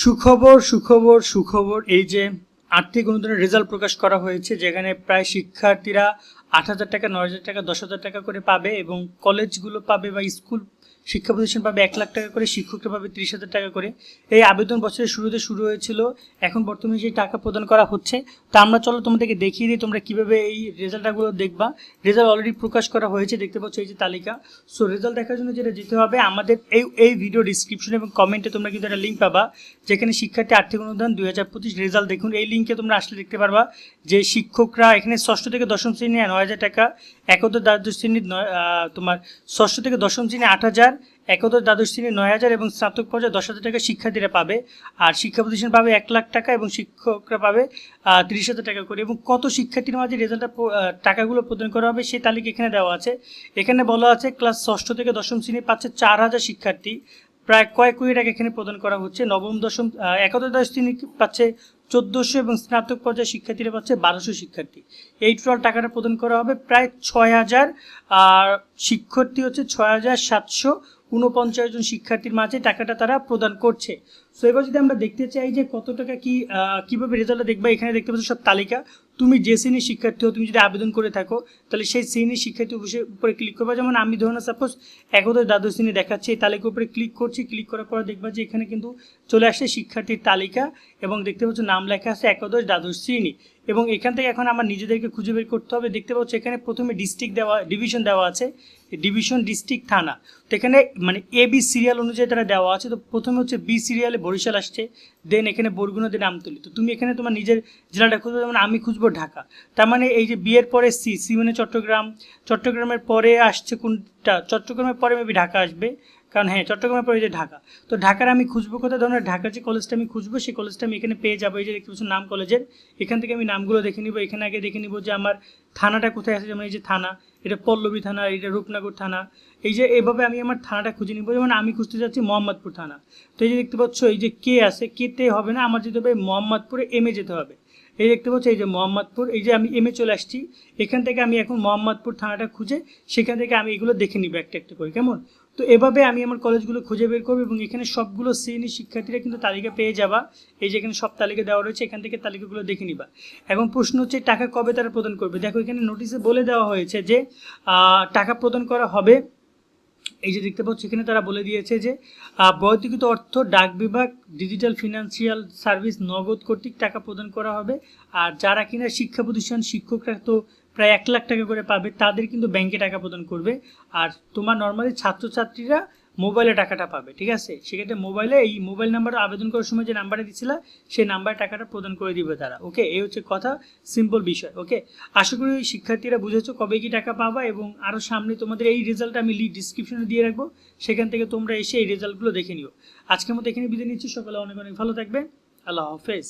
সুখবর সুখবর সুখবর এই যে আর্থিক অনুদানের রেজাল্ট প্রকাশ করা হয়েছে যেখানে প্রায় শিক্ষার্থীরা আট হাজার টাকা, নয় হাজার টাকা, দশ হাজার টাকা করে পাবে এবং কলেজগুলো পাবে বা স্কুল শিক্ষা প্রতিষ্ঠান পাবে এক লাখ টাকা করে, শিক্ষকরা পাবে ত্রিশ হাজার টাকা করে। এই আবেদন বছরের শুরুতে শুরু হয়েছিল, এখন বর্তমানে যে টাকা প্রদান করা হচ্ছে, তা আমরা চলো তোমাদেরকে দেখিয়ে দিই তোমরা কীভাবে এই রেজাল্টগুলো দেখবা। রেজাল্ট অলরেডি প্রকাশ করা হয়েছে, দেখতে পাচ্ছ এই যে তালিকা। সো রেজাল্ট দেখার জন্য যেটা যেতে হবে, আমাদের এই এই ভিডিও ডিসক্রিপশন এবং কমেন্টে তোমরা কিন্তু একটা লিঙ্ক পাবা, যেখানে শিক্ষার্থী আর্থিক অনুদান দুই হাজার পঁচিশ রেজাল্ট দেখুন। এই লিঙ্কে তোমরা আসলে দেখতে পারবা যে শিক্ষকরা এখানে ষষ্ঠ থেকে দশম শ্রেণি নয় হাজার টাকা একদর দ্বাদশ শ্রেণির তোমার ষষ্ঠ থেকে দশম শ্রেণি আট হাজার একদর দ্বাদশ শ্রেণি নয় হাজার এবং স্নাতক পর্যায়ে দশ হাজার টাকা শিক্ষার্থীরা পাবে। আর শিক্ষা প্রতিষ্ঠান পাবে এক লাখ টাকা এবং শিক্ষকরা পাবে তিরিশ হাজার টাকা করে। এবং কত শিক্ষার্থীর মাঝে রেজাল্টটা টাকাগুলো প্রদান করা হবে সেই তালিকা এখানে দেওয়া আছে। এখানে বলা আছে ক্লাস ষষ্ঠ থেকে দশম শ্রেণি পাচ্ছে চার হাজার শিক্ষার্থী। প্রায় কয়েক কোটি টাকা এখানে প্রদান করা হচ্ছে। নবম, দশম একাদশ দশ শ্রেণি পাচ্ছে চোদ্দোশো এবং স্নাতক পর্যায়ে শিক্ষার্থীরা পাচ্ছে বারোশো শিক্ষার্থী। এই টোটাল টাকাটা প্রদান করা হবে প্রায় ছয় হাজার, আর শিক্ষার্থী হচ্ছে ছয় হাজার সাতশো উনপঞ্চাশ জন শিক্ষার্থীর মাঝে টাকাটা তারা প্রদান করছে। সো এবার যদি আমরা দেখতে চাই যে কত টাকা কি কীভাবে রেজাল্টটা দেখবা, এখানে দেখতে পাচ্ছি সব তালিকা। তুমি যে শ্রেণির শিক্ষার্থী হো তুমি যদি আবেদন করে থাকো, তাহলে সেই শ্রেণির শিক্ষার্থী উপরে ক্লিক করবা। যেমন আমি ধরুন সাপোজ একদশ দ্বাদশ শ্রেণি দেখাচ্ছি, এই তালিকার উপরে ক্লিক করছি ক্লিক করার পর দেখবা যে এখানে কিন্তু চলে আসছে শিক্ষার্থীর তালিকা এবং দেখতে পাচ্ছ নাম লেখা আছে একাদশ দ্বাদশ শ্রেণি। এবং এখান থেকে এখন আমার নিজেদেরকে খুঁজে বের করতে হবে। দেখতে পাচ্ছ এখানে প্রথমে ডিস্ট্রিক্ট দেওয়া ডিভিশন দেওয়া আছে। ডিভিশন ডিস্ট্রিক্ট থানা। তো এখানে মানে এ বি সিরিয়াল অনুযায়ী তারা দেওয়া আছে। তো প্রথমে হচ্ছে বি সিরিয়ালে বরিশাল আসছে দেন এখানে বরগুনা দিয়ে নামতলি তো তুমি এখানে তোমার নিজের জেলাটা খুঁজবে। যেমন আমি খুঁজবো ঢাকা। তার মানে এই যে বিয়ের পরে সি সি মানে চট্টগ্রাম, চট্টগ্রামের পরে আসছে কোনটা? চট্টগ্রামের পরে মেবি ঢাকা আসবে। কারণ হ্যাঁ চট্টগ্রামের পরে যে ঢাকা। তো ঢাকার আমি খুঁজবো কোথায়? ধরনের ঢাকার যে কলেজটা আমি খুঁজবো, সেই কলেজটা আমি এখানে পেয়ে যাব। এই যে দেখতে নাম কলেজের এখান থেকে আমি নামগুলো দেখে নিব। এখানে আগে দেখে নিব যে আমার থানাটা কোথায় আছে, যেমন এই যে থানা, এটা পল্লবী থানা, এটা রূপনগর থানা। এই যে এভাবে আমি আমার থানাটা খুঁজে নিব। যেমন আমি খুঁজতে যাচ্ছি মোহাম্মদপুর থানা। তো এই যে দেখতে পাচ্ছ, এই যে কে আছে কেতে হবে না, আমার যেতে হবে মোহাম্মদপুরে এমে যেতে হবে। এই দেখতে পাচ্ছ, এই যে মোহাম্মদপুর, এই যে আমি এমে চলে আসছি। এখান থেকে আমি এখন মোহাম্মদপুর থানাটা খুঁজে, সেখান থেকে আমি এগুলো দেখে নিব একটা একটা করে। কেমন? তো এভাবে আমি আমার কলেজগুলো খুঁজে বের করব এবং এখানে সবগুলো শ্রেণির শিক্ষার্থীরা কিন্তু তালিকা পেয়ে যাবা। এই যে এখানে সব তালিকা দেওয়া রয়েছে, এখান থেকে তালিকাগুলো দেখে নিবা। এবং প্রশ্ন হচ্ছে, টাকা কবে তারা প্রদান করবে? দেখো, এখানে নোটিশে বলে দেওয়া হয়েছে যে টাকা প্রদান করা হবে। এই যে দেখতে পাচ্ছ, এখানে তারা বলে দিয়েছে যে বৈদ্যুতিক অর্থ, ডাক বিভাগ ডিজিটাল ফিনান্সিয়াল সার্ভিস নগদ কর্তৃক টাকা প্রদান করা হবে। আর যারা কিনা শিক্ষা প্রতিষ্ঠান শিক্ষকরা তো প্রায় এক লাখ টাকা করে পাবে, তাদের কিন্তু ব্যাংকে টাকা প্রদান করবে। আর তোমার নর্মালি ছাত্রছাত্রীরা মোবাইলে টাকাটা পাবে, ঠিক আছে? সেক্ষেত্রে মোবাইলে এই মোবাইল নাম্বার আবেদন করার সময় যে নাম্বারে দিচ্ছিল সেই নাম্বারে টাকাটা প্রদান করে দিবে তারা ওকে এই হচ্ছে কথা সিম্পল বিষয় ওকে আশা করি ওই শিক্ষার্থীরা বুঝেছ কবে কি টাকা পাবা এবং আরও সামনে তোমাদের এই রেজাল্ট আমি লিড ডিসক্রিপশনে দিয়ে রাখব, সেখান থেকে তোমরা এসে এই রেজাল্টগুলো দেখে নিও। আজকের মতো এখানে বিদায় নিচ্ছি, সকালে অনেক অনেক ভালো থাকবে আল্লাহ হাফেজ।